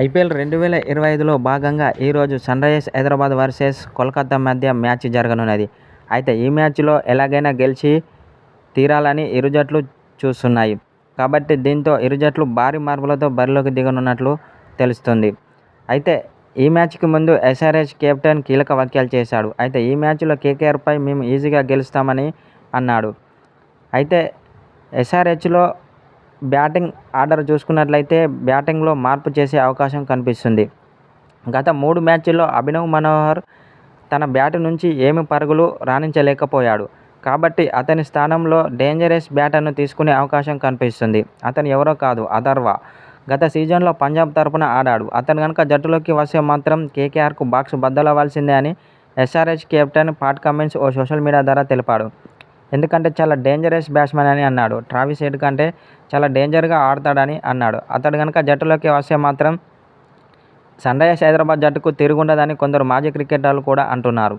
IPL రెండు వేల ఇరవై ఐదులో భాగంగా ఈరోజు సన్రైజర్స్ హైదరాబాద్ వర్సెస్ కోల్కతా మధ్య మ్యాచ్ జరగనున్నది. అయితే ఈ మ్యాచ్లో ఎలాగైనా గెలిచి తీరాలని ఇరు జట్లు చూస్తున్నాయి. కాబట్టి దీంతో ఇరు జట్లు భారీ మార్పులతో బరిలోకి దిగనున్నట్లు తెలుస్తుంది. అయితే ఈ మ్యాచ్కి ముందు ఎస్ఆర్హెచ్ కెప్టెన్ కీలక వ్యాఖ్యలు చేశాడు. అయితే ఈ మ్యాచ్లో కేకేఆర్పై మేము ఈజీగా గెలుస్తామని అన్నాడు. అయితే ఎస్ఆర్హెచ్లో బ్యాటింగ్ ఆర్డర్ చూసుకున్నట్లయితే బ్యాటింగ్లో మార్పు చేసే అవకాశం కనిపిస్తుంది. గత మూడు మ్యాచ్ల్లో అభినవ్ మనోహర్ తన బ్యాట్ నుంచి ఏమి పరుగులు రాణించలేకపోయాడు. కాబట్టి అతని స్థానంలో డేంజరస్ బ్యాటర్ను తీసుకునే అవకాశం కనిపిస్తుంది. అతను ఎవరో కాదు అథర్వా గత సీజన్లో పంజాబ్ తరపున ఆడాడు. అతను కనుక జట్టులోకి వస్తే మాత్రం కేకేఆర్కు బాక్స్ బద్దలవ్వాల్సిందే అని ఎస్ఆర్హెచ్ కెప్టెన్ పాట్ కమిన్స్ ఓ సోషల్ మీడియా ద్వారా తెలిపాడు. ఎందుకంటే చాలా డేంజరస్ బ్యాట్స్మెన్ అని అన్నాడు. ట్రావిస్ హెడ్ కంటే చాలా డేంజర్గా ఆడతాడని అన్నాడు. అతడు కనుక జట్టులోకి వస్తే మాత్రం సన్ రైజర్స్ హైదరాబాద్ జట్టుకు తిరుగుండదని కొందరు మాజీ క్రికెటర్లు కూడా అంటున్నారు.